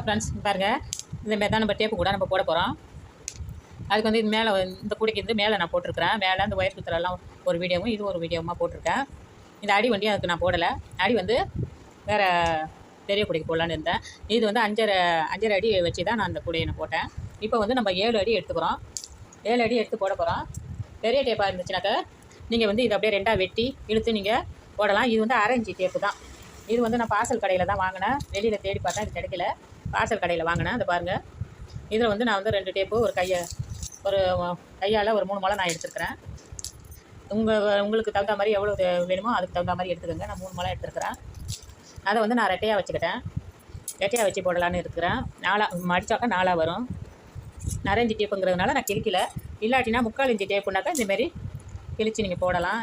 Friends பாருங்கள் இந்த மாதிரி தான் நம்ம டேப்பு கூட நம்ம போட போகிறோம் அதுக்கு வந்து இது மேலே இந்த கூடைக்கு வந்து மேலே நான் போட்டிருக்கிறேன். மேலே அந்த ஒயர் குத்துறெல்லாம் ஒரு வீடியோவும் இது ஒரு வீடியோவுமா போட்டிருக்கேன். இந்த அடி வண்டி அதுக்கு நான் போடலை. அடி வந்து வேறு பெரிய கூடைக்கு போடலான்னு இருந்தேன். இது வந்து அஞ்சரை அஞ்சரை அடி வச்சு தான் நான் அந்த கூடையை நான் போட்டேன். இப்போ வந்து நம்ம ஏழு அடி எடுத்துக்கிறோம் ஏழு அடி எடுத்து போட போகிறோம் பெரிய டேப்பாக இருந்துச்சுனாக்கா நீங்கள் வந்து இதை அப்படியே ரெண்டாக வெட்டி இழுத்து நீங்கள் போடலாம். இது வந்து அரைஞ்சி டேப்பு தான். இது வந்து நான் பார்சல் கடையில் தான் வாங்கினேன். வெளியில் தேடி பார்த்தா இது கிடைக்கல. பார்சல் கடையில் வாங்கினேன். அதை பாருங்கள் இதில் வந்து நான் வந்து ரெண்டு டேப்பு ஒரு கையை ஒரு கையால் ஒரு மூணு மலை நான் எடுத்துருக்கிறேன். உங்கள் உங்களுக்கு தகுந்த மாதிரி எவ்வளோ வேணுமோ அதுக்கு தகுந்த மாதிரி எடுத்துக்கோங்க. நான் மூணு மலை எடுத்துருக்கிறேன். அதை வந்து நான் ரெட்டையாக வச்சுக்கிட்டேன். ரெட்டையாக வச்சு போடலான்னு இருக்கிறேன். நாலாக மடிச்சாக்கா நாலாக வரும். நரஞ்சி டேப்புங்கிறதுனால நான் கிழிக்கல இல்லாட்டினா முக்கால் இஞ்சி டேப்புனாக்கா இந்தமாரி கிழிச்சு நீங்கள் போடலாம்.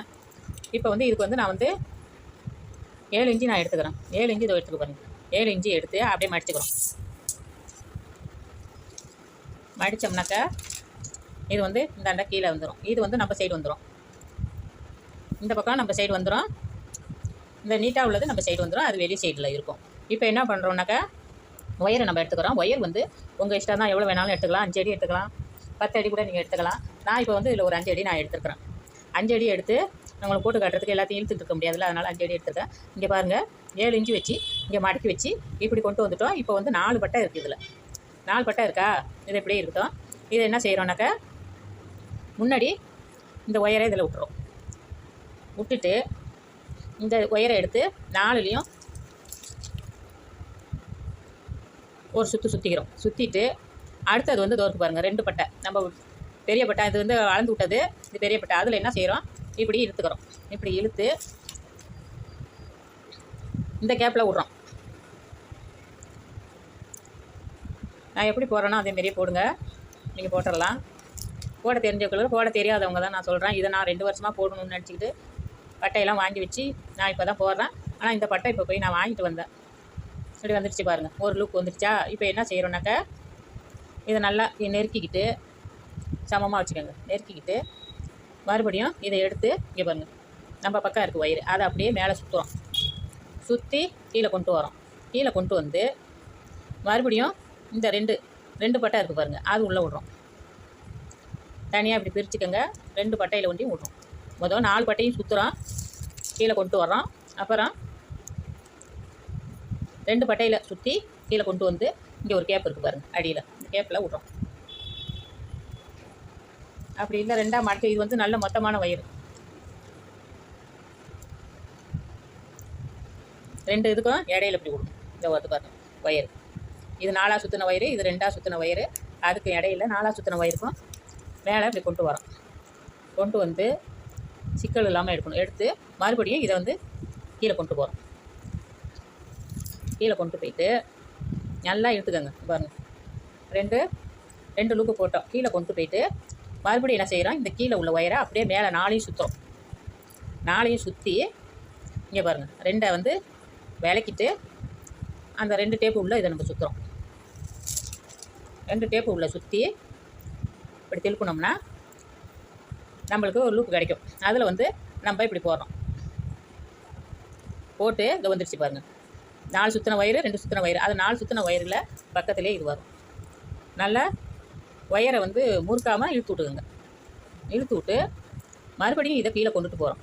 இப்போ வந்து இதுக்கு வந்து நான் வந்து ஏழு இஞ்சி நான் எடுத்துக்கிறேன். ஏழு இஞ்சி இதை எடுத்துக்க ஏழு இஞ்சி எடுத்து அப்படியே மடிச்சுக்கிறோம் மடித்தோம்னாக்கா இது வந்து இந்தாண்ட கீழே வந்துடும் இது வந்து நம்ம சைடு வந்துடும் இந்த பக்கம் நம்ம சைடு வந்துடும் இந்த நீட்டாக உள்ளது நம்ம சைடு வந்துடும் அது வெளி சைடில் இருக்கும். இப்போ என்ன பண்ணுறோம்னாக்கா ஒயரை நம்ம எடுத்துக்கிறோம். ஒயர் வந்து உங்கள் இஷ்டம் தான். எவ்வளோ வேணாலும் எடுத்துக்கலாம். அஞ்சு அடி எடுத்துக்கலாம். பத்து அடி கூட நீங்கள் எடுத்துக்கலாம். நான் இப்போ வந்து இதில் ஒரு அஞ்சு அடி நான் எடுத்துருக்குறேன். அஞ்சு அடி எடுத்து உங்களுக்கு போட்டு காட்டுறதுக்கு எல்லாத்தையும் இழுத்துட்டு இருக்க முடியாதுல்ல அதனால் அஞ்சு அடி எடுத்துருக்கேன். இங்கே பாருங்கள் ஏழு இஞ்சி வச்சு இங்கே மடக்கி வச்சு இப்படி கொண்டு வந்துட்டோம். இப்போ வந்து நாலு பட்டை இருக்குது இதில். நாலு பட்டை இருக்கா? இது இப்படியே இருக்கட்டும். இதை என்ன செய்கிறோம்னாக்கா முன்னாடி இந்த ஒயரை இதில் விட்டுறோம். விட்டுட்டு இந்த ஒயரை எடுத்து நாலுலேயும் ஒரு சுற்று சுற்றிக்கிறோம் சுற்றிட்டு அடுத்தது வந்து தோற்கு பாருங்கள் ரெண்டு பட்டை. நம்ம பெரிய பட்டை இது வந்து அளந்து விட்டது இது பெரிய பட்டை. அதில் என்ன செய்கிறோம் இப்படி இழுத்துக்கிறோம். இப்படி இழுத்து இந்த கேப்பில் விட்றோம். நான் எப்படி போடுறேனோ அதேமாரியே போடுங்க. நீங்கள் போட்டுடலாம். போட தெரிஞ்சவங்களுக்கு போட தெரியாதவங்க தான் நான் சொல்கிறேன் இதை நான் ரெண்டு வருஷமாக போடணும்னு நினச்சிக்கிட்டு பட்டையெல்லாம் வாங்கி வச்சு நான் இப்போ தான் போடுறேன். ஆனால் இந்த பட்டை இப்போ போய் நான் வாங்கிட்டு வந்தேன். இப்படி வந்துடுச்சு பாருங்கள் ஒரு லுக் வந்துடுச்சா இப்போ என்ன செய்கிறோன்னாக்கா இதை நல்லா நெருக்கிக்கிட்டு சமமாக வச்சுக்கோங்க. நெருக்கிக்கிட்டு மறுபடியும் இதை எடுத்து இங்கே பாருங்கள் நம்ம பக்கம் இருக்குது ஒயிறு அதை அப்படியே மேலே சுற்றுறோம் சுற்றி கீழே கொண்டு வரோம். கீழே கொண்டு வந்து மறுபடியும் இந்த ரெண்டு ரெண்டு பட்டை இருக்குது பாருங்கள் அது உள்ளே விட்றோம். தனியாக இப்படி பிரிச்சுக்கோங்க. ரெண்டு பட்டையில் ஒண்டியும் விட்றோம். முதல் நாலு பட்டையும் சுற்றுறோம் கீழே கொண்டு வர்றோம். அப்புறம் ரெண்டு பட்டையில் சுற்றி கீழே கொண்டு வந்து இங்கே ஒரு கேப் இருக்குது பாருங்கள் அடியில். இந்த கேப்பில் விட்றோம். அப்படி இல்லை ரெண்டாம் மடக்கை இது வந்து நல்ல மொத்தமான வயிறு. ரெண்டு இதுக்கும் இடையில இப்படி கொடுக்கும். இந்த வந்து பாருங்க வயிறு. இது நாலாக சுற்றின வயிறு இது ரெண்டாக சுற்றின வயிறு. அதுக்கு இடையில நாலாக சுற்றின வயிறுக்கும் மேலே இப்படி கொண்டு வரோம். கொண்டு வந்து சிக்கல் இல்லாமல் எடுக்கணும். எடுத்து மறுபடியும் இதை வந்து கீழே கொண்டு போகிறோம் கீழே கொண்டு போயிட்டு நல்லா எடுத்துக்கோங்க பாருங்கள் ரெண்டு ரெண்டு லூக்கு போட்டோம். கீழே கொண்டு போயிட்டு மறுபடியும் என்ன செய்கிறோம் இந்த கீழே உள்ள ஒயரை அப்படியே மேலே நாளையும் சுற்றுறோம் நாளையும் சுற்றி இங்கே பாருங்கள் ரெண்டை வந்து விளக்கிட்டு அந்த ரெண்டு டேப்பு உள்ள இதை நம்ம சுற்றுறோம் ரெண்டு டேப்பு உள்ள சுற்றி இப்படி திருப்பினோம்னா நம்மளுக்கு ஒரு லூப் கிடைக்கும். அதில் வந்து நம்ம இப்படி போடுறோம். போட்டு இங்கே வந்துடுச்சு பாருங்கள் நாலு சுற்றின வயிறு ரெண்டு சுற்றின வயிறு அது நாலு சுற்றின வயிறில் பக்கத்துலேயே இது வரும். நல்லா ஒயரை வந்து முறுக்காமல் இழுத்து விட்டுக்குங்க. இழுத்து விட்டு மறுபடியும் இதை கீழே கொண்டுட்டு போகிறோம்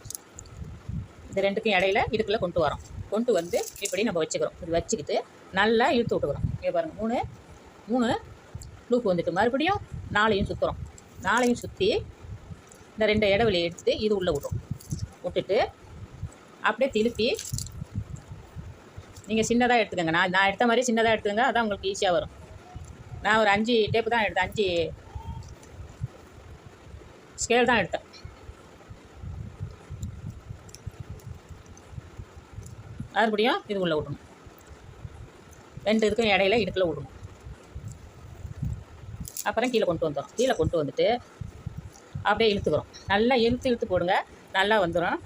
இந்த ரெண்டுக்கும் இடையில இடுக்கில் கொண்டு வரோம். கொண்டு வந்து இப்படி நம்ம வச்சுக்கிறோம். இது வச்சுக்கிட்டு நல்லா இழுத்து விட்டுக்கிறோம். இங்கே பாருங்கள் மூணு மூணு லூப் வந்துட்டு மறுபடியும் நாளையும் சுற்றுறோம் நாளையும் சுற்றி இந்த ரெண்டு இடவெளி எடுத்து இது உள்ளே விட்றோம். விட்டுட்டு அப்படியே திருப்பி நீங்கள் சின்னதாக எடுத்துக்கோங்க. நான் நான் எடுத்த மாதிரி சின்னதாக எடுத்துக்கோங்க. அதான் உங்களுக்கு ஈஸியாக வரும். நான் ஒரு அஞ்சு டேப்பு தான் எடுத்தேன். அஞ்சு ஸ்கேல் தான் எடுத்தேன். மறுபடியும் இது உள்ளே விடணும். ரெண்டு இதுக்கும் இடையில இடுக்கில் விடணும். அப்புறம் கீழே கொண்டு வந்துடும் கீழே கொண்டு வந்துட்டு அப்படியே இழுத்துக்கிறோம். நல்லா இழுத்து இழுத்து போடுங்க. நல்லா வந்துடும்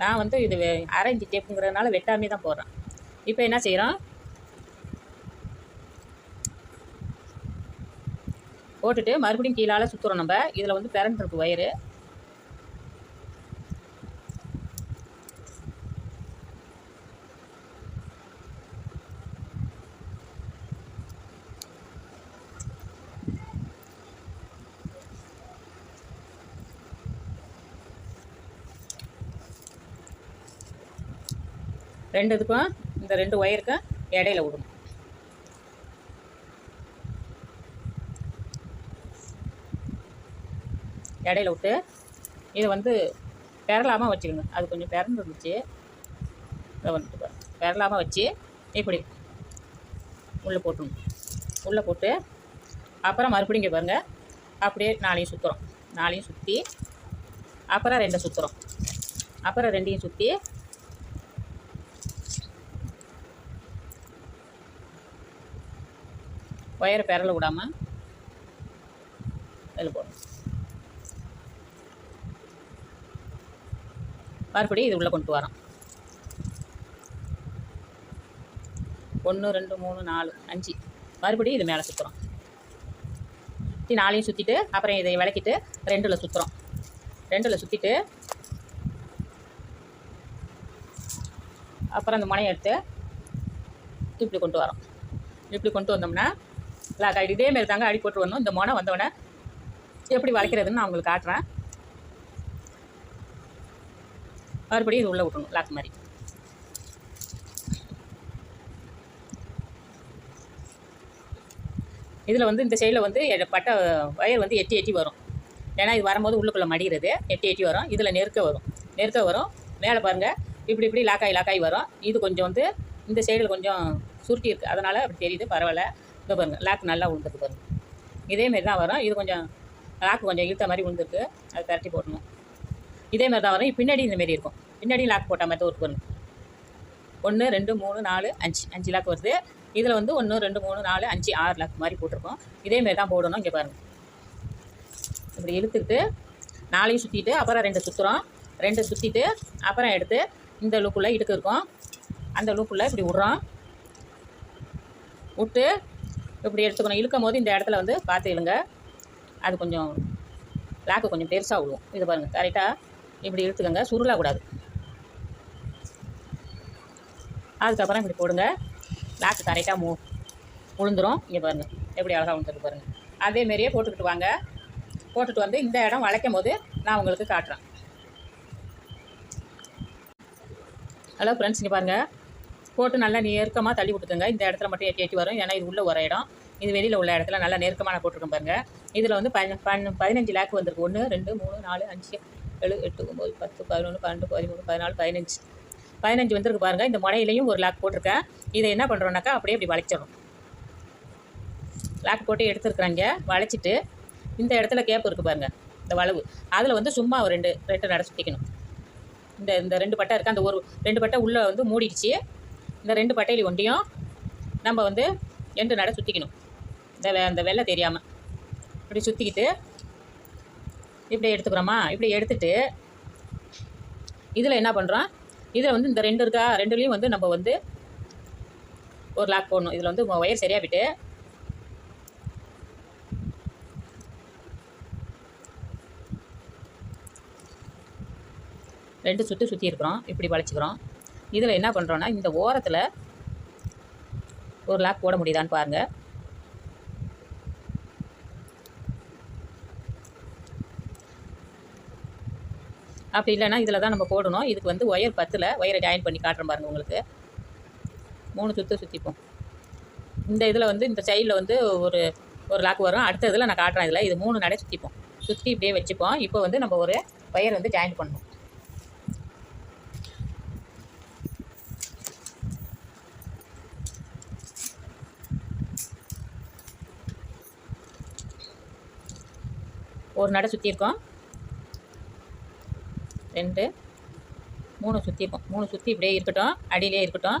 நான் வந்து இது அரைஞ்சி டேப்புங்கிறதுனால வெட்டாமே தான் போடுறேன். இப்போ என்ன செய்கிறோம் போட்டுட்டு மறுபடியும் கீழால் சுற்றுறோம் நம்ம. இதில் வந்து பிறண்ட் இருக்குது ஒயரு ரெண்டு இதுக்கும் இந்த ரெண்டு ஒயருக்கும் இடையில விடணும். இடையில விட்டு இதை வந்து பெரலாமல் வச்சுக்கணும் அது கொஞ்சம் பிறந்து இருந்துச்சு இதை வந்துட்டு பெரலாமல் வச்சு இப்படி உள்ளே போட்டுணும் உள்ளே போட்டு அப்புறம் மறுபடியும் இங்கே பாருங்கள் அப்படியே நாளையும் சுற்றுறோம் நாளையும் சுற்றி அப்புறம் ரெண்டை சுற்றுறோம் அப்புறம் ரெண்டையும் சுற்றி ஒயரை பெரல விடாமல் அதில் போடணும் மறுபடியும் இது உள்ளே கொண்டு வரோம் ஒன்று ரெண்டு மூணு நாலு அஞ்சு. மறுபடியும் இது மேலே சுற்றுறோம் சுற்றி நாலையும் சுற்றிட்டு அப்புறம் இதை விளக்கிட்டு ரெண்டில் சுற்றுறோம் ரெண்டில் சுற்றிட்டு அப்புறம் அந்த முனையை எடுத்து இப்படி கொண்டு வரோம் இப்படி கொண்டு வந்தோம்னா லாக் ஆகிடு தாங்க அடி போட்டு வரணும் இந்த முனை வந்தோடனே எப்படி வளைக்கிறதுன்னு நான் உங்களுக்கு காட்டுறேன். மறுபடியும் இது உள்ளே விட்டணும் லாக் மாதிரி. இதில் வந்து இந்த சைடில் வந்து பட்ட பட்டை வயர் வந்து எட்டி எட்டி வரும். ஏன்னா இது வரும்போது உள்ளுக்குள்ளே மடிகிறது எட்டி எட்டி வரும். இதில் நெருக்க வரும். நெருக்க வரும். மேலே பாருங்கள் இப்படி இப்படி லாக்காய் லாக்காய் வரும். இது கொஞ்சம் வந்து இந்த சைடில் கொஞ்சம் சுருட்டி இருக்குது அதனால் அப்படி தெரியுது பரவாயில்ல. இங்கே பாருங்கள் லாக் நல்லா உழுந்துருக்கு பாருங்கள் இதேமாரி தான் வரும். இது கொஞ்சம் லாக் கொஞ்சம் இழுத்த மாதிரி உழுந்துருக்கு. அது கரட்டி போடணும். இதே மாதிரி தான் வரும். பின்னாடி இந்த மாதிரி இருக்கும். பின்னாடி லாக் போட்ட மாதிரி ஒரு பாருங்க ஒன்று ரெண்டு மூணு நாலு அஞ்சு. அஞ்சு லாக் வருது. இதில் வந்து ஒன்று ரெண்டு மூணு நாலு அஞ்சு ஆறு லாக் மாதிரி போட்டிருக்கோம். இதேமாரி தான் போடணும் இங்கே பாருங்கள் இப்படி இழுத்துக்கிட்டு நாளையும் சுற்றிட்டு அப்புறம் ரெண்டு சுற்றுறோம் ரெண்டு சுற்றிட்டு அப்புறம் எடுத்து இந்த லூக்குள்ளே இடுக்கு இருக்கும். அந்த லூக்குள்ளே இப்படி விட்றோம். விட்டு இப்படி எடுத்துக்கணும். இழுக்கும் போது இந்த இடத்துல வந்து பார்த்து இழுங்க. அது கொஞ்சம் லாக்கு கொஞ்சம் பெருசாக விழுவும் இது பாருங்கள் கரெக்டாக இப்படி இழுத்துக்கோங்க சுருளக்கூடாது அதுக்கப்புறம் இப்படி போடுங்க. லாக்கு கரெக்டாக மூ உளுந்துரும். இங்கே பாருங்கள் எப்படி அழகாக உளுந்துட்டு பாருங்கள் அதே மாதிரியே போட்டுக்கிட்டு வாங்க. போட்டுட்டு வந்து இந்த இடம் வளைக்கும் போது நான் உங்களுக்கு காட்டுறேன். ஹலோ ஃப்ரெண்ட்ஸ் இங்கே பாருங்கள் போட்டு நல்லா நெருக்கமாக தள்ளி விட்டுக்கோங்க. இந்த இடத்துல மட்டும் எட்டி எட்டி வரும். ஏன்னா இது உள்ள ஒரு இடம். இது வெளியில் உள்ள இடத்துல நல்லா நெருக்கமாக நான் போட்டிருக்கேன் பாருங்கள் இதில் வந்து பன் பதினஞ்சு லேக் வந்திருக்கு. ஒன்று ரெண்டு மூணு நாலு அஞ்சு ஏழு எட்டு ஒம்பது பத்து பதினொன்று பன்னெண்டு பதிமூணு பதினாலு பதினஞ்சு. பதினஞ்சு வந்துருக்கு பாருங்கள் இந்த முனையிலையும் ஒரு லாக் போட்டிருக்கேன். இதை என்ன பண்ணுறோன்னாக்கா அப்படியே இப்படி வளைச்சிடணும். லாக் போட்டு எடுத்துருக்குறாங்க. வளைச்சிட்டு இந்த இடத்துல கேப் இருக்குது பாருங்கள் இந்த வளவு அதில் வந்து சும்மா ஒரு ரெண்டு ரெண்டு நட சுற்றிக்கணும் இந்த இந்த ரெண்டு பட்டை இருக்குது அந்த ஒரு ரெண்டு பட்டை உள்ளே வந்து மூடிடுச்சு. இந்த ரெண்டு பட்டையில ஒண்டியும் நம்ம வந்து ரெண்டு நட சுற்றிக்கணும் இந்த அந்த வெள்ளை தெரியாமல் அப்படி சுற்றிக்கிட்டு இப்படி எடுத்துக்கிறோமா? இப்படி எடுத்துட்டு இதில் என்ன பண்ணுறோம் இதில் வந்து இந்த ரெண்டு இருக்கா? ரெண்டுலேயும் வந்து நம்ம வந்து ஒரு லாக் போடணும். இதில் வந்து ஒயர் சரியாக விட்டு ரெண்டு சுற்றி சுற்றி இருக்கிறோம். இப்படி வளைச்சிக்கிறோம். இதில் என்ன பண்ணுறோன்னா இந்த ஓரத்தில் ஒரு லாக் போட முடியுதான்னு பாருங்கள் அப்படி இல்லைன்னா இதில் தான் நம்ம போடணும். இதுக்கு வந்து ஒயர் பத்தில் ஒயரை ஜாயின் பண்ணி காட்டுறேன் பாருங்கள் உங்களுக்கு. மூணு சுற்று சுற்றிப்போம் இந்த இதில் வந்து இந்த சைடில் வந்து ஒரு ஒரு லாக் வரும். அடுத்த இதில் நான் காட்டுறேன் இதில். இது மூணு நடை சுற்றிப்போம் சுற்றி இப்படியே வச்சுப்போம். இப்போ வந்து நம்ம ஒரு ஒயர் வந்து ஜாயின் பண்ணணும். ஒரு நடை சுற்றியிருக்கோம் ரெண்டு. மூணு சுற்றிப்போம் மூணு சுற்றி இப்படியே இருக்கட்டும் அடியிலே இருக்கட்டும்.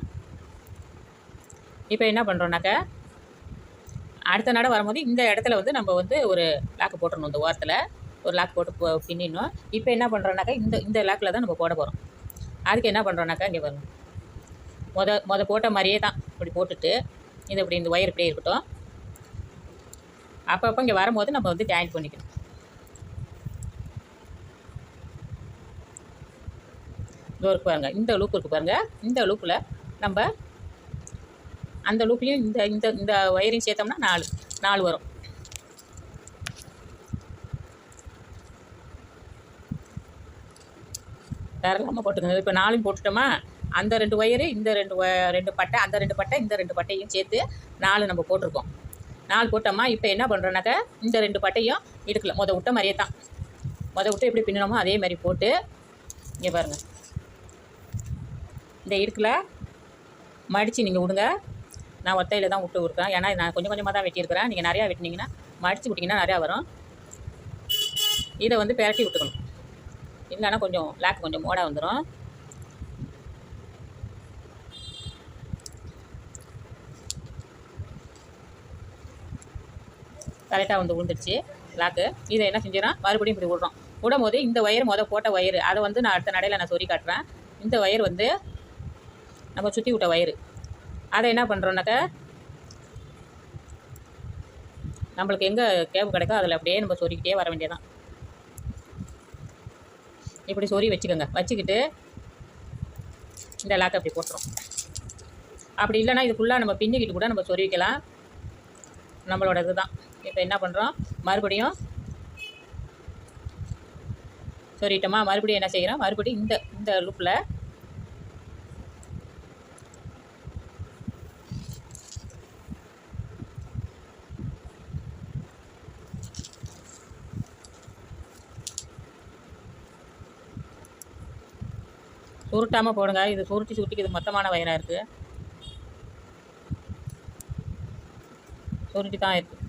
இப்போ என்ன பண்ணுறோன்னாக்கா அடுத்த நடை வரும்போது இந்த இடத்துல வந்து நம்ம வந்து ஒரு லாக்கு போட்டுடணும் இந்த ஓரத்தில். ஒரு லாக் போட்டு பின்னிடணும். இப்போ என்ன பண்ணுறோன்னாக்கா இந்த இந்த லாக்கில் தான் நம்ம போட போகிறோம் அதுக்கு என்ன பண்ணுறோன்னாக்கா இங்கே வரணும் மொத மொத போட்ட மாதிரியே தான் இப்படி போட்டுட்டு இது இப்படி இந்த ஒயர் இப்படியே இருக்கட்டும். அப்பப்போ இங்கே வரும்போது நம்ம வந்து ஜாயின் பண்ணிக்கணும். இதோ பாருங்கள் இந்த லூப் இருக்குது பாருங்கள் இந்த லூப்பில் நம்ம அந்த லூப்லேயும் இந்த இந்த இந்த ஒயரையும் சேர்த்தோம்னா நாலு நாலு வரும். வேற இல்லாமல் போட்டுக்கோங்க. இப்போ நாலும் போட்டுட்டோமா? அந்த ரெண்டு ஒயரு இந்த ரெண்டு ரெண்டு பட்டை அந்த ரெண்டு பட்டை இந்த ரெண்டு பட்டையும் சேர்த்து நாலு நம்ம போட்டிருக்கோம். நாலு போட்டோமா? இப்போ என்ன பண்ணுறோன்னாக்கா இந்த ரெண்டு பட்டையும் இடுக்கல. மொதல் விட்ட மாதிரியே தான் மொதல் விட்டு எப்படி பின்னணுமோ அதே மாதிரி போட்டு இங்கே பாருங்கள் இந்த இடுக்கில் மடித்து நீங்கள் விடுங்க நான் ஒத்தையில் தான் விட்டு விட்றேன் ஏன்னா நான் கொஞ்சம் கொஞ்சமாக தான் வெட்டியிருக்கிறேன். நீங்கள் நிறையா வெட்டினீங்கன்னா மடித்து விட்டிங்கன்னா நிறையா வரும். இதை வந்து பிரட்டி விட்டுக்கணும் இல்லைன்னா கொஞ்சம் லாக் கொஞ்சம் மோடாக வந்துடும் கரெக்டாக வந்து விழுந்துருச்சு லாக்கு இதை என்ன செஞ்சிடறோம்? மறுபடியும் இப்படி விடுறோம் விடும்போது இந்த ஒயர் மொதல் போட்ட ஒயர். அதை வந்து நான் அடுத்த நடையில் நான் சொல்லி காட்டுறேன். இந்த ஒயர் வந்து நம்ம சுற்றி விட்ட ஒயரு அதை என்ன பண்ணுறோன்னாக்கா நம்மளுக்கு எங்கே கேப் கிடைக்கோ அதில் அப்படியே நம்ம சொறிக்கிட்டே வர வேண்டியதான் இப்படி சொறி வச்சுக்கோங்க. வச்சுக்கிட்டு இந்த லாக்கை அப்படி போட்டுரும். அப்படி இல்லைன்னா இது ஃபுல்லாக நம்ம பின்னிக்கிட்டு கூட நம்ம சொருவிக்கலாம் நம்மளோட இதுதான். இப்போ என்ன பண்ணுறோம் மறுபடியும் சொறிட்டோமா மறுபடியும் என்ன செய்கிறோம் மறுபடியும் இந்த இந்த லுப்பில் சுருட்டாமல் போடுங்க. இது சுருட்டி சுருட்டிக்கு இது மொத்தமான வயராக இருக்குது சுருட்டி தான் இருக்குது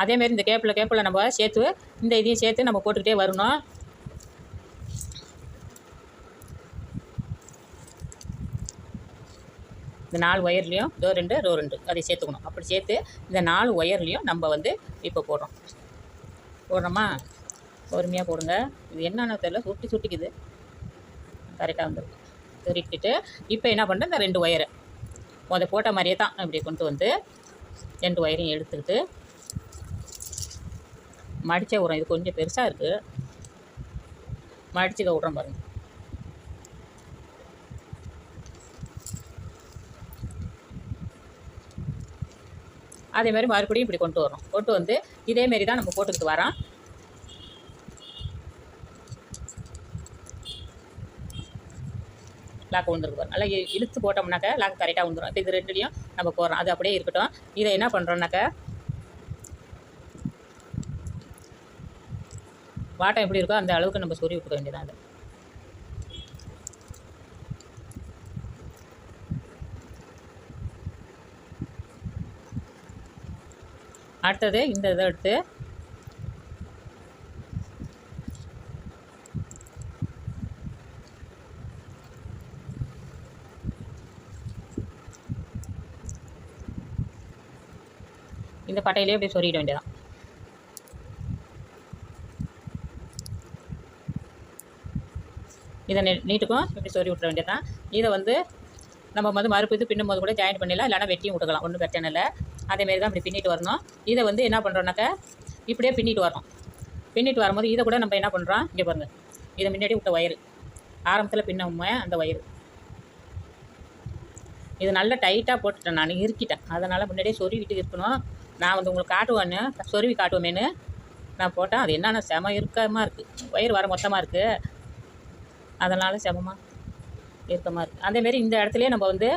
அதேமாரி இந்த கேப்பில் கேப்பில் நம்ம சேர்த்து இந்த இதையும் சேர்த்து நம்ம போட்டுக்கிட்டே வரணும். இந்த நாலு ஒயர்லேயும் ரோ ரெண்டு ரோ ரெண்டு. அதை சேர்த்துக்கணும். அப்படி சேர்த்து இந்த நாலு ஒயர்லேயும் நம்ம வந்து இப்போ போடுறோம். போடுறோமா? பொறுமையாக போடுங்க. இது என்னென்ன தெரியல. சுட்டி சுட்டிக்குது கரெக்டாக வந்துருக்கு. சுருட்டிட்டு இப்போ என்ன பண்ணுறேன் இந்த ரெண்டு ஒயரை. அதை போட்ட மாதிரியே தான் இப்படி கொண்டு வந்து ரெண்டு ஒயரையும் எடுத்துக்கிட்டு மடித்த உரம் இது கொஞ்சம் பெருசாக இருக்குது மடிச்சுக்க விட்றோம் பாருங்கள் அதே மாதிரி மறுபடியும் இப்படி கொண்டு வரோம் கொண்டு வந்து இதே மாரி தான் நம்ம போட்டுக்கிட்டு வரோம். லாக் விழுந்துருக்கு நல்லா இழுத்து போட்டோம்னாக்கா லாக் கரெக்டாக வந்துடும் இப்போ இது ரெண்டுலேயும் நம்ம போடுறோம். அது அப்படியே இருக்கட்டும். இதை என்ன பண்ணுறோம்னாக்கா வாட்டம் எப்படி இருக்கோ அந்த அளவுக்கு நம்ம சொறி விட்டுக்க வேண்டியதான் அது. அடுத்தது இந்த இதை எடுத்து இந்த பட்டையிலே அப்படியே சொருகிட வேண்டியதான் இதை நீட்டுக்கும் இப்படி சொறி வேண்டியது வேண்டியதான் இதை வந்து நம்ம வந்து மறுப்பு இது பின்னும் போது கூட ஜாயின் பண்ணிடலாம் இல்லைனா வெட்டியும் விட்டுக்கலாம் ஒன்றும் பிரச்சனை இல்லை. அதேமாரி தான் இப்படி பின்னிட்டு வரணும். இதை வந்து என்ன பண்ணுறோன்னாக்கா இப்படியே பின்னிட்டு வரணும். பின்னிட்டு வரும்போது இதை கூட நம்ம என்ன பண்ணுறோம் இங்கே பாருங்கள் இதை முன்னாடி விட்ட ஒயர் ஆரம்பத்தில் பின்னவுமே அந்த ஒயரு இது நல்லா டைட்டாக போட்டுட்டேன் நான் இருக்கிட்டேன் அதனால் முன்னாடியே சொருவிட்டு இருக்கணும் நான் வந்து உங்களுக்கு காட்டுவேன்னு சொருவி காட்டுவேன்னு நான் போட்டேன். அது என்னென்ன செம இறுக்கமாக இருக்குது ஒயர் வர மொத்தமாக இருக்குது அதனால் செமமாக இறுக்கமாக இருக்குது அதேமாரி இந்த இடத்துலையே நம்ம வந்து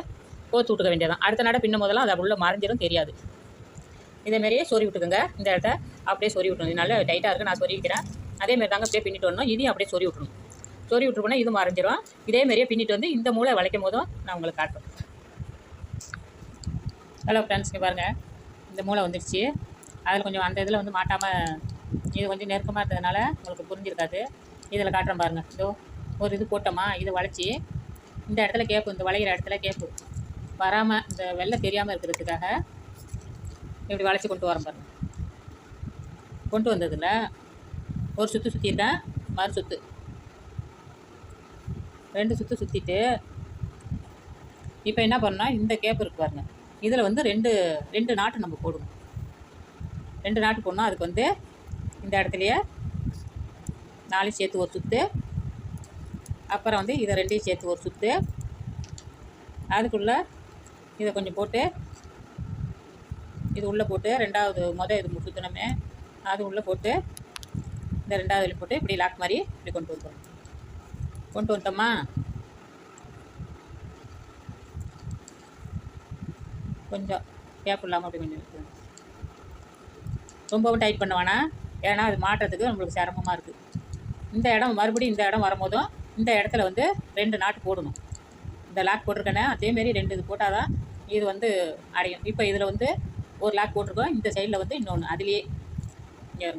கோத்து விட்டுக்க வேண்டியதான் அடுத்த நட பின்ன போதெல்லாம் அது உள்ளே மறைஞ்சிடும் தெரியாது. இதேமாரியே சொறி விட்டுக்கோங்க. இந்த இடத்த அப்படியே சொறி விட்டுணும் இது நல்லா டைட்டாக இருக்குது நான் சொருவிக்கிறேன் அதேமாரி தாங்க அப்படியே பின்னிட்டு வரணும். இதையும் அப்படியே சொறி விட்டுணும் சொறி விட்டுருப்போனா இது மறைஞ்சிரும். இதேமாரியே பின்னிட்டு வந்து இந்த மூளை வளைக்கும் போதும் நான் உங்களுக்கு காட்டுறேன். ஹலோ ஃப்ரெண்ட்ஸ்க்கு பாருங்கள் இந்த மூளை வந்துடுச்சு அதில் கொஞ்சம் அந்த இதில் வந்து மாட்டாமல் இது கொஞ்சம் நெருக்கமாக இருந்ததுனால உங்களுக்கு புரிஞ்சிருக்காது. இதில் காட்டுறேன் பாருங்கள் இதோ ஒரு இது போட்டோமா? இது வளைச்சி. இந்த இடத்துல கேப்பு இந்த வளைகிற இடத்துல கேப்பு. வராமல் இந்த வெள்ளை தெரியாமல் இருக்கிறதுக்காக இப்படி வளைச்சி கொண்டு வரோம் பாருங்கள் கொண்டு வந்ததில் ஒரு சுற்று சுற்றிட்டேன் மறு சுற்று ரெண்டு சுற்று சுற்றிட்டு இப்போ என்ன பண்ணோம் இந்த கேப் இருக்கு பாருங்க. இதில் வந்து ரெண்டு ரெண்டு நாட்டு நம்ம போடுவோம் ரெண்டு நாட்டு போடணும். அதுக்கு வந்து இந்த இடத்துலையே நாளையும் சேர்த்து ஒரு சுற்று அப்புறம் வந்து இதை ரெண்டையும் சேர்த்து ஒரு சுற்று அதுக்குள்ளே இதை கொஞ்சம் போட்டு இது உள்ளே போட்டு ரெண்டாவது மொதல் இது சுற்றினோமே அது உள்ளே போட்டு இந்த ரெண்டாவது இதில் போட்டு இப்படி லாக் மாதிரி இப்படி கொண்டு வந்துடும் கொண்டு வந்துட்டோமா? கொஞ்சம் கேப் இல்லாமல் அப்படி கொஞ்சம் ரொம்பவும் டைட் பண்ண வேணாம் ஏன்னா அது மாட்டுறதுக்கு நம்மளுக்கு சிரமமாக இருக்குது இந்த இடம் மறுபடியும் இந்த இடம் வரும்போதும் இந்த இடத்துல வந்து ரெண்டு நாட்டு போடணும். இந்த லாக் போட்டிருக்கேனே அதேமாரி ரெண்டு இது போட்டால் தான் இது வந்து அடையும். இப்போ இதில் வந்து ஒரு லாக் போட்டிருக்கோம் இந்த சைடில் வந்து இன்னொன்று அதுலேயே இங்கே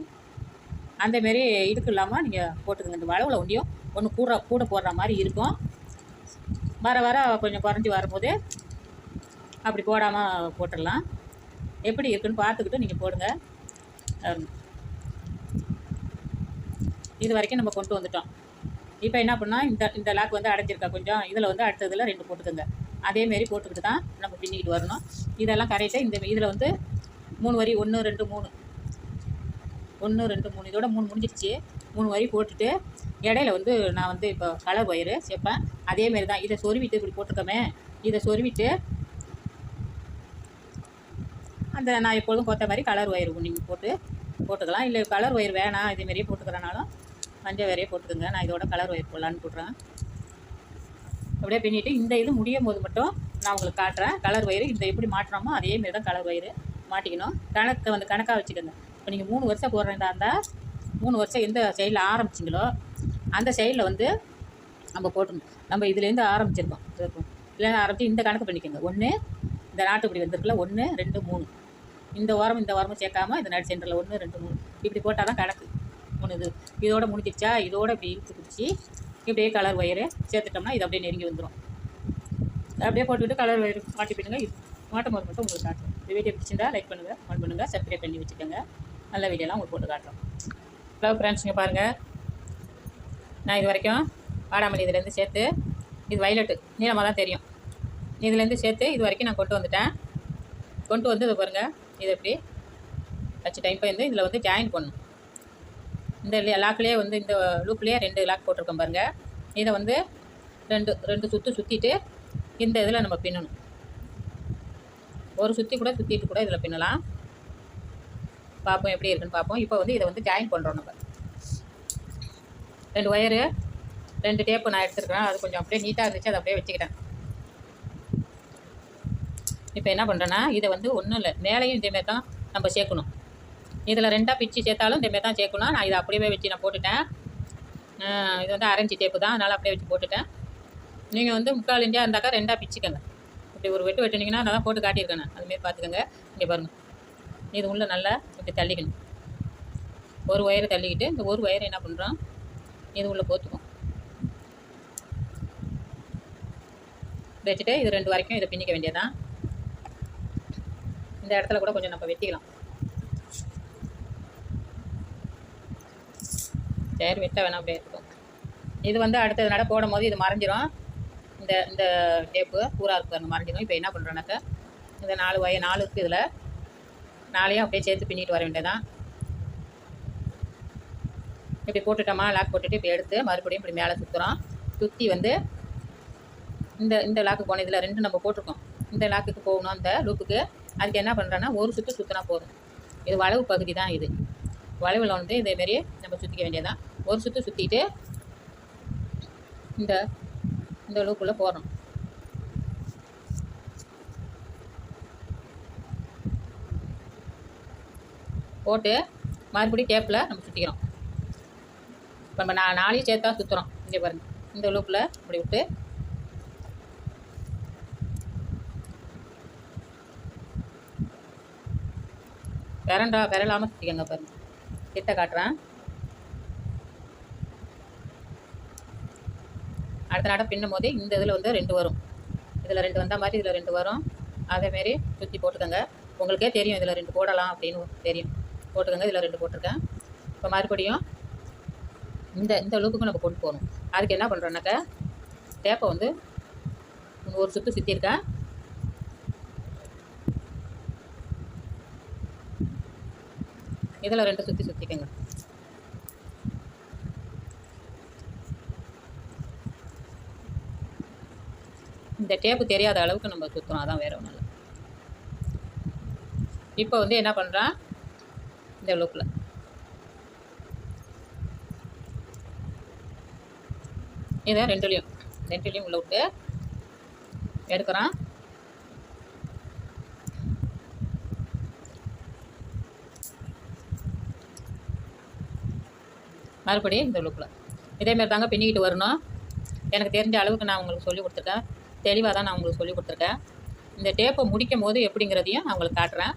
அந்தமாரி இதுக்கு இல்லாமல் நீங்கள் போட்டுக்கோங்க. இந்த வளவில் ஒண்டியும் ஒன்று கூட கூட போடுற மாதிரி இருக்கும். வர வர கொஞ்சம் குறைஞ்சி வரும்போது அப்படி போடாமல் போட்டுடலாம். எப்படி இருக்குன்னு பார்த்துக்கிட்டு நீங்கள் போடுங்க. இது வரைக்கும் நம்ம கொண்டு வந்துட்டோம். இப்போ என்ன பண்ணால் இந்த இந்த லாக் வந்து அடைஞ்சிருக்கா. கொஞ்சம் இதில் வந்து அடுத்ததில் ரெண்டு போட்டுக்கோங்க. அதேமாரி போட்டுக்கிட்டு தான் நம்ம பின்னிக்கிட்டு வரணும். இதெல்லாம் கரெக்டாக இந்த இதில் வந்து மூணு வரி ஒன்று ரெண்டு மூணு. ஒன்று ரெண்டு மூணு. இதோட மூணு முடிஞ்சிடுச்சு மூணு வரி போட்டுட்டு இடையில வந்து நான் வந்து இப்போ கலர் ஒயரு சேர்ப்பேன். அதேமாரி தான். இதை சொருவிட்டு இப்படி போட்டிருக்கோமே இதை சொருவிட்டு அந்த நான் எப்பொழுதும் போட்ட மாதிரி கலர் ஒயர் நீங்கள் போட்டு போட்டுக்கலாம். இல்லை கலர் ஒயர் வேணாம் இதேமாரியே போட்டுக்கிறனாலும் மஞ்சள் வேறையே போட்டுக்கோங்க. நான் இதோட கலர் ஒயர் போடலான்னு போடுறேன் அப்படியே பின்னிட்டு இந்த இது முடியும் போது மட்டும் நான் உங்களுக்கு காட்டுறேன். கலர் வயிறு இந்த எப்படி மாட்டுறோமோ அதே மாரி தான் கலர் வயிறு மாட்டிக்கணும். கணக்கை வந்து கணக்காக வச்சுக்கோங்க. இப்போ நீங்கள் மூணு வருஷம் போடுறதா இருந்தால் மூணு வருஷம் எந்த சைடில் ஆரம்பிச்சிங்களோ அந்த சைடில் வந்து நம்ம போட்டணும் நம்ம இதுலேருந்து ஆரம்பிச்சிருக்கோம். இல்லைன்னா ஆரம்பித்து இந்த கணக்கு பண்ணிக்கோங்க. ஒன்று இந்த நாட்டுப்படி வந்திருக்குல்ல ஒன்று ரெண்டு மூணு. இந்த வாரம் இந்த வாரமும் சேர்க்காம இந்த நடு சென்டரில் ஒன்று ரெண்டு மூணு. இப்படி போட்டால் தான் கணக்கு. மூணு இது இதோட முடிஞ்சிருச்சா? இதோட இப்படி இழுத்து பிடிச்சி இப்படியே கலர் ஒயரு சேர்த்துட்டோம்னா இது அப்படியே நெருங்கி வந்துடும் அப்படியே போட்டுவிட்டு கலர் ஒயர் மாட்டி பின்னுங்க மாட்டும் போது மட்டும் உங்களுக்கு காட்டுறோம். இந்த வீடியோ பிடிச்சிருந்தா லைக் பண்ணுங்கள் கமெண்ட் பண்ணுங்கள் சப்ஸ்கிரைப் பண்ணி வச்சுக்கோங்க. நல்ல வீடியோலாம் உங்களுக்கு போட்டு காட்டுறோம். ஹலோ ஃப்ரெண்ட்ஸுங்க பாருங்கள் நான் இது வரைக்கும் வாடாமல்லி இதுலேருந்து சேர்த்து இது வயலட்டு நீளமாக தான் தெரியும். இதுலேருந்து சேர்த்து இது வரைக்கும் நான் கொண்டு வந்துட்டேன். கொண்டு வந்து இதை பாருங்கள் இது எப்படி வச்சுட்டேன் இப்போ வந்து இதில் வந்து ஜாயின் பண்ணணும். இந்த லாக்லேயே வந்து இந்த லூப்லேயே ரெண்டு லாக் போட்டிருக்கோம் பாருங்கள் இதை வந்து ரெண்டு ரெண்டு சுற்று சுற்றிட்டு இந்த இதில் நம்ம பின்னணும். ஒரு சுற்றி கூட சுற்றிட்டு கூட இதில் பின்னலாம். பார்ப்போம் எப்படி இருக்குன்னு பார்ப்போம். இப்போ வந்து இதை வந்து ஜாயின் பண்ணுறோம் நம்ம. ரெண்டு ஒயரு ரெண்டு டேப்பு நான் எடுத்துருக்கிறேன் அது கொஞ்சம் அப்படியே நீட்டாக இருந்துச்சு. அதை அப்படியே வச்சுக்கிட்டேன். இப்போ என்ன பண்ணுறேன்னா இதை வந்து ஒன்றும் இல்லை. மேலேயும் இதேமாரி தான் நம்ம சேர்க்கணும். இதில் ரெண்டாக பிச்சு சேர்த்தாலும் இந்தமாரி தான் சேர்க்கணும். நான் இதை அப்படியே வச்சு நான் போட்டுட்டேன். இது வந்து அரைஞ்சி டேப்பு தான். அதனால் அப்படியே வச்சு போட்டுட்டேன். நீங்கள் வந்து முக்கால் இந்தியா இருந்தாக்கா ரெண்டாக பிச்சுக்கோங்க. இப்படி ஒரு வெட்டு வெட்டினீங்கன்னா நான் தான் போட்டு காட்டியிருக்கேன். அதுமாரி பார்த்துக்கோங்க. இங்கே பாருங்கள் இது உள்ள நல்லா இப்படி தள்ளிக்கணும். ஒரு ஒயரை தள்ளிக்கிட்டு இந்த ஒரு ஒயரை என்ன பண்ணுறோம் இது உள்ளே போத்துக்கும் வச்சுட்டு இது ரெண்டு வரைக்கும் இதை பின்னிக்க வேண்டியதான் இந்த இடத்துல கூட கொஞ்சம் நம்ம வெட்டிக்கலாம். டயர் வெட்ட வேணாம் அப்படியே இருக்கும். இது வந்து அடுத்தது நட போடும் போது இது மறைஞ்சிரும். இந்த இந்த டேப்பு பூரா இருக்கு அந்த மறைஞ்சிரும். இப்போ என்ன பண்ணுறோன்னாக்கா இந்த நாலு வய நாலு இருக்குது இதில். நாளையும் அப்படியே சேர்த்து பின்னிட்டு வர வேண்டியதான் இப்படி போட்டுட்டோமா லாக் போட்டுட்டு இப்போ எடுத்து மறுபடியும் இப்படி மேலே சுற்றுறோம் சுற்றி வந்து இந்த இந்த லாக்கு போன இதில் ரெண்டு நம்ம போட்டிருக்கோம். இந்த லாக்குக்கு போகணும் அந்த லூப்புக்கு. அதுக்கு என்ன பண்ணுறோன்னா ஒரு சுற்று சுற்றினா போதும். இது வளைவு பகுதி தான் இது. வளைவில் வந்து இதேமாரி நம்ம சுற்றிக்க வேண்டியதான் ஒரு சுற்று சுற்றிட்டு இந்த இந்த அளவுக்குள்ளே போகிறோம் போட்டு மறுபடியும் டேப்பில் நம்ம சுற்றிக்கிறோம் இப்போ நம்ம நான் நாளையும் சேர்த்தா சுற்றுறோம் இங்கே பாருங்கள் இந்த லூப்பில் இப்படி விட்டு. விரண்டா விரலாமல் சுற்றிக்கங்க பாருங்கள் கிட்ட காட்டுறேன். அடுத்த நாடம் பின்னும் போது இந்த இதில் வந்து ரெண்டு வரும். இதில் ரெண்டு வந்தால் மாதிரி இதில் ரெண்டு வரும். அதேமாரி சுற்றி போட்டுக்கோங்க. உங்களுக்கே தெரியும் இதில் ரெண்டு போடலாம் அப்படின்னு தெரியும். போட்டுக்கோங்க இதில் ரெண்டு போட்டிருக்கேன். இப்போ மறுபடியும் இந்த இந்த லூப்புக்கு நம்ம கொண்டு போகணும். அதுக்கு என்ன பண்ணுறோன்னாக்கா டேப்பை வந்து ஒரு சுற்று சுற்றிருக்கேன் இதில் ரெண்டு சுற்றி சுற்றிக்கங்க இந்த டேப்பு தெரியாத அளவுக்கு நம்ம சுற்றணும் அதான் வேற ஒன்றும் இல்லை. இப்போ வந்து என்ன பண்ணுறான் இந்த லூப்பில் இதை ரெண்டுலேயும் ரெண்டுலேயும் உள்ள விட்டு எடுக்கிறான். மறுபடியும் இந்த லூப்பில் இதேமாரி தாங்க பின்னிக்கிட்டு வரணும். எனக்கு தெரிஞ்ச அளவுக்கு நான் உங்களுக்கு சொல்லி கொடுத்துருக்கேன் தெளிவாக தான் நான் உங்களுக்கு சொல்லி கொடுத்துருக்கேன். இந்த டேப்பை முடிக்கும் போது எப்படிங்கிறதையும் நான் உங்களுக்கு காட்டுறேன்.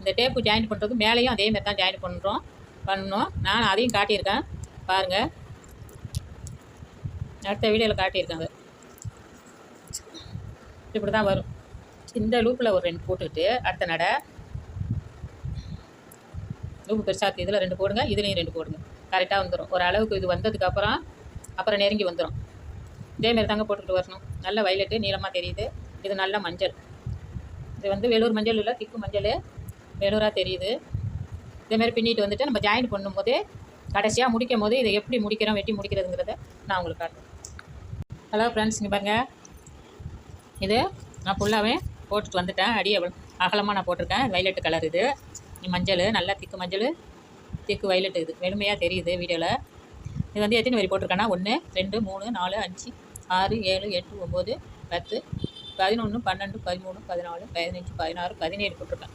இந்த டேப்பு ஜாயின் பண்ணுறது மேலேயும் அதேமாரி தான் ஜாயின் பண்ணுறோம். பண்ணணும் நான் அதையும் காட்டியிருக்கேன். பாருங்கள் அடுத்த வீடியோவில் காட்டியிருக்காங்க இப்படி தான் வரும். இந்த லூப்பில் ஒரு ரெண்டு போட்டுக்கிட்டு அடுத்த நடை. லூப்பு பெருசாக இதில் ரெண்டு போடுங்க. இதுலேயும் ரெண்டு போடுங்க. கரெக்டாக வந்துடும் ஒரு அளவுக்கு இது வந்ததுக்கப்புறம் அப்புறம் நெருங்கி வந்துடும் இதேமாரி தாங்க போட்டுக்கிட்டு வரணும். நல்ல வயலட்டு நீளமாக தெரியுது. இது நல்ல மஞ்சள். இது வந்து வேலூர் மஞ்சள் இல்லை திக்கு மஞ்சள். வேலூராக தெரியுது. இதேமாரி பின்னிட்டு வந்துட்டு நம்ம ஜாயின் பண்ணும்போது கடைசியாக முடிக்கும் போது இதை எப்படி முடிக்கிறோம் வெட்டி முடிக்கிறதுங்கிறத நான் உங்களுக்கு காட்டுறேன். ஹலோ ஃப்ரெண்ட்ஸ் இங்கே பாருங்கள் இது நான் ஃபுல்லாகவே போட்டுட்டு வந்துட்டேன். அடி அகலமாக நான் போட்டிருக்கேன். வயலட்டு கலர் இது. மஞ்சள் நல்லா திக்கு மஞ்சள். திக்கு வயலட்டு இது. வெளுமையாக தெரியுது வீடியோவில் இது வந்து எத்தனை வரி போட்டிருக்கேன்னா? ஒன்று ரெண்டு மூணு நாலு அஞ்சு ஆறு ஏழு எட்டு ஒம்பது பத்து பதினொன்று பன்னெண்டு பதிமூணு பதினாலு பதினஞ்சு பதினாறு பதினேழு போட்டிருக்கேன்.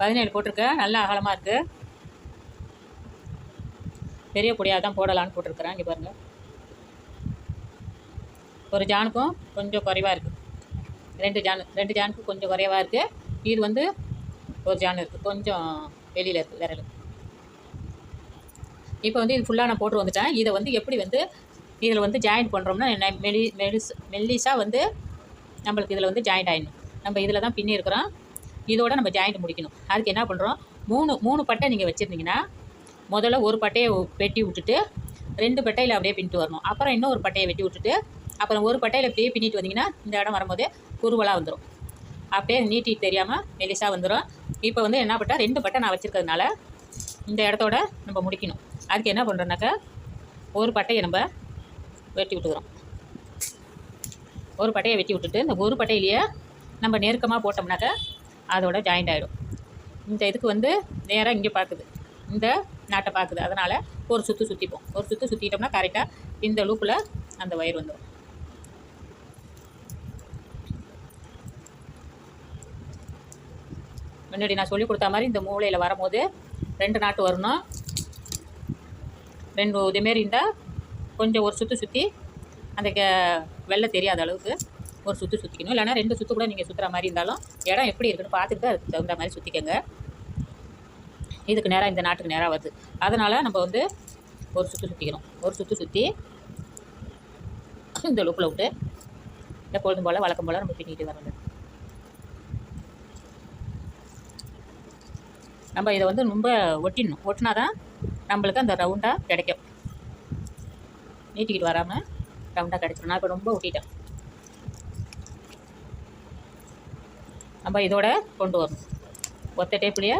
பதினேழு போட்டிருக்கேன். நல்லா அகலமாக இருக்குது பெரிய பொடியாக தான் போடலான்னு போட்டிருக்கிறேன். இங்கே பாருங்கள் ஒரு ஜானுக்கும் கொஞ்சம் குறைவாக இருக்குது ரெண்டு ஜான் ரெண்டு ஜானுக்கும் கொஞ்சம் குறைவாக இருக்குது இது வந்து ஒரு ஜான் இருக்குது கொஞ்சம் வெளியில் இருக்குது விரலுக்கு இப்போ வந்து இது ஃபுல்லாக நான் போட்டு வந்துட்டேன். இதை வந்து எப்படி வந்து இதில் வந்து ஜாயின் பண்ணுறோம்னா மெலி மெலிஸ் மெல்லிஸாக வந்து நம்மளுக்கு இதில் வந்து ஜாயிண்ட் ஆகிடணும் நம்ம இதில் தான் பின்னிருக்கிறோம் இதோட நம்ம ஜாயிண்ட் முடிக்கணும். அதுக்கு என்ன பண்ணுறோம் மூணு மூணு பட்டை நீங்கள் வச்சுருந்தீங்கன்னா முதல்ல ஒரு பட்டையை வெட்டி விட்டுட்டு ரெண்டு பட்டையில் அப்படியே பின்னிட்டு வரணும். அப்புறம் இன்னும் ஒரு பட்டையை வெட்டி விட்டுட்டு அப்புறம் ஒரு பட்டையில் அப்படியே பின்னிட்டு வந்தீங்கன்னா இந்த இடம் வரும்போது குருவலாக வந்துடும் அப்படியே நீட்டி தெரியாமல் மெலிசாக வந்துடும் இப்போ வந்து என்ன பட்டா? ரெண்டு பட்டை நான் வச்சுருக்கிறதுனால இந்த இடத்தோட நம்ம முடிக்கணும். அதுக்கு என்ன பண்ணுறோன்னாக்கா ஒரு பட்டையை நம்ம வெட்டி விட்டுக்கிறோம். ஒரு பட்டையை வெட்டி விட்டுட்டு இந்த ஒரு பட்டையிலேயே நம்ம நெருக்கமாக போட்டோம்னாக்கா அதோட ஜாயிண்ட் ஆகிடும் இந்த இதுக்கு வந்து நேராக இங்கே பார்க்குது இந்த நாட்டை பார்க்குது அதனால் ஒரு சுற்று சுற்றிப்போம் ஒரு சுற்று சுற்றிட்டோம்னா கரெக்டாக இந்த லூப்பில் அந்த ஒயர் வந்துடும் முன்னாடி நான் சொல்லி கொடுத்த மாதிரி இந்த மூளையில் வரும்போது ரெண்டு நாட்டு வரணும். ரெண்டு இதேமாரி இருந்தால் கொஞ்சம் ஒரு சுற்று சுற்றி அந்த க வெள்ளை தெரியாத அளவுக்கு ஒரு சுற்று சுற்றிக்கணும் இல்லைனா ரெண்டு சுற்று கூட நீங்கள் சுற்றுற மாதிரி இருந்தாலும் இடம் எப்படி இருக்குன்னு பார்த்துட்டு அதுக்கு தகுந்த மாதிரி சுற்றிக்கங்க இதுக்கு நேராக இந்த நாட்டுக்கு நேராக வருது. அதனால் நம்ம வந்து ஒரு சுற்று சுற்றிக்கணும் ஒரு சுற்று சுற்றி இந்த லுப்பில் விட்டு எப்பொழுதும் போல் வழக்கம் போல் நம்ம பின்னிட்டு வரணும் நம்ம இதை வந்து ரொம்ப ஒட்டிடணும். ஒட்டினா தான் நம்மளுக்கு அந்த ரவுண்டாக கிடைக்கும். நீட்டிக்கிட்டு வராமல் ரவுண்டாக கிடச்சிடும் நான் இப்போ ரொம்ப ஒட்டிட்டேன். நம்ம இதோட கொண்டு வரணும். ஒத்த டேப்லேயே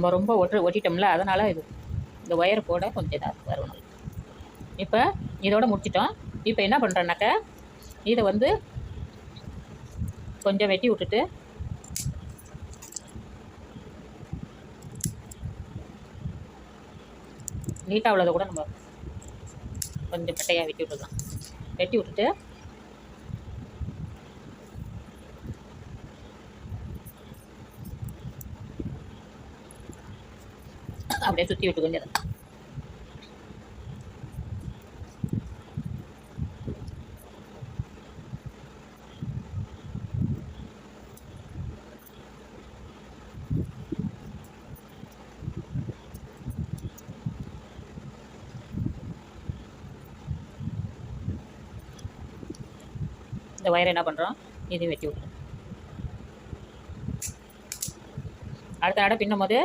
நம்ம ரொம்ப ஒட்டு ஒட்டிட்டோம்ல அதனால் இது இந்த ஒயர் போட கொஞ்சம் இதாக வரணும் இப்போ இதோட முடிச்சிட்டோம். இப்போ என்ன பண்ணுறேன்னாக்க இதை வந்து கொஞ்சம் வெட்டி விட்டுட்டு நீட்டாக உள்ளதை கூட நம்ம கொஞ்சம் பட்டையாக வெட்டி விட்டுக்கலாம் வெட்டி விட்டுட்டு அப்படியே சுற்றி விட்டுக்கொண்டே இந்த ஒயர் என்ன பண்ணுறோம் இதையும் வெட்டி விட்றோம் அடுத்த அடை பின்னும் போது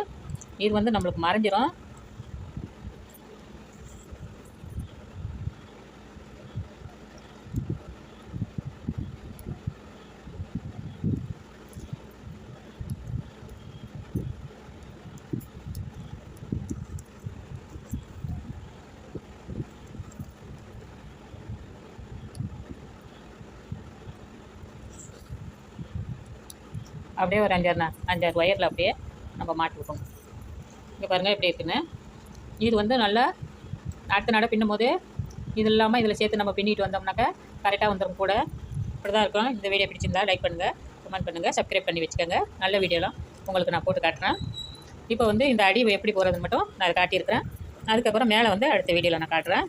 இது வந்து நம்மளுக்கு மறைஞ்சிரும். அப்படியே ஒரு அஞ்சாறு அஞ்சாறு ஒயரில் அப்படியே நம்ம மாட்டி விட்டோம் இங்கே பாருங்கள் எப்படி இருக்குன்னு. இது வந்து நல்லா அடுத்த நட பின்னும் போது இது இல்லாமல் இதில் சேர்த்து நம்ம பின்னிட்டு வந்தோம்னாக்கா கரெக்டாக வந்துடும் கூட. இப்படி தான் இருக்கும். இந்த வீடியோ பிடிச்சிருந்தா லைக் பண்ணுங்கள் கமெண்ட் பண்ணுங்கள் சப்ஸ்கிரைப் பண்ணி வச்சுக்கோங்க. நல்ல வீடியோலாம் உங்களுக்கு நான் போட்டு காட்டுறேன். இப்போ வந்து இந்த அடி எப்படி போகிறதுன்னு மட்டும் நான் அதை காட்டியிருக்கிறேன். அதுக்கப்புறம் மேலே வந்து அடுத்த வீடியோவில் நான் காட்டுறேன்.